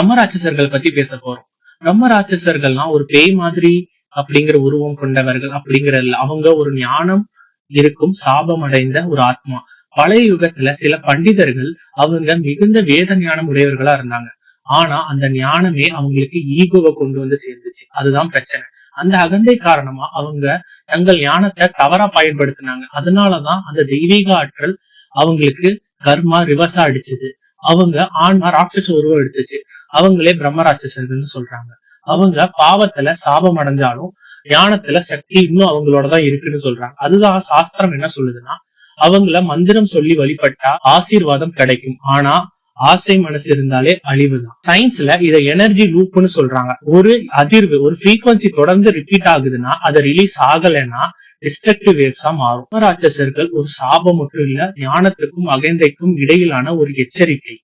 பிரம்மராட்சசர்கள் பத்தி பேச போறோம். பிரம்மராட்சசர்கள்னா ஒரு பேய் மாதிரி அப்படிங்கிற உருவம் கொண்டவர்கள் அப்படிங்கிற அவங்க ஒரு ஞானம் இருக்கும் சாபம் அடைந்த ஒரு ஆத்மா. பழைய யுகத்துல சில பண்டிதர்கள் அவங்க மிகுந்த வேத ஞானம் உடையவர்களா இருந்தாங்க. ஆனா அந்த ஞானமே அவங்களுக்கு ஈகோவை கொண்டு வந்து சேர்ந்துச்சு. அதுதான் பிரச்சனை. அந்த அகந்தை காரணமா அவங்க தங்கள் ஞானத்தை தவறா பயன்படுத்தினாங்க. அதனாலதான் அந்த தெய்வீக ஆற்றல் அவங்களுக்கு கர்மா ரிவர்ஸா அடிச்சுது. அவங்க ஆன்மா ராட்சச உருவம் எடுத்துச்சு. அவங்களே பிரம்ம ராட்சசர்கள்னு சொல்றாங்க. அவங்க பாவத்துல சாபம் அடைஞ்சாலும் ஞானத்துல சக்தி இன்னும் அவங்களோட தான் இருக்குன்னு சொல்றாங்க. அதுதான் சாஸ்திரம் என்ன சொல்லுதுன்னா அவங்கள மந்திரம் சொல்லி வழிபட்டா ஆசீர்வாதம் கிடைக்கும். ஆனா ஆசை மனசு இருந்தாலே அழிவுதான். சயின்ஸ்ல இத எனர்ஜி லூப்னு சொல்றாங்க. ஒரு அதிர்வு ஒரு ஃப்ரீக்வன்சி தொடர்ந்து ரிப்பீட் ஆகுதுன்னா அது ரிலீஸ் ஆகலைன்னா டிஸ்ட்ரக்டிவ் வேவ்ஸா மாறும். ராட்சசர்கள் ஒரு சாபம் மட்டும் இல்ல ஞானத்துக்கும் அகந்தைக்கும் இடையிலான ஒரு எச்சரிக்கை.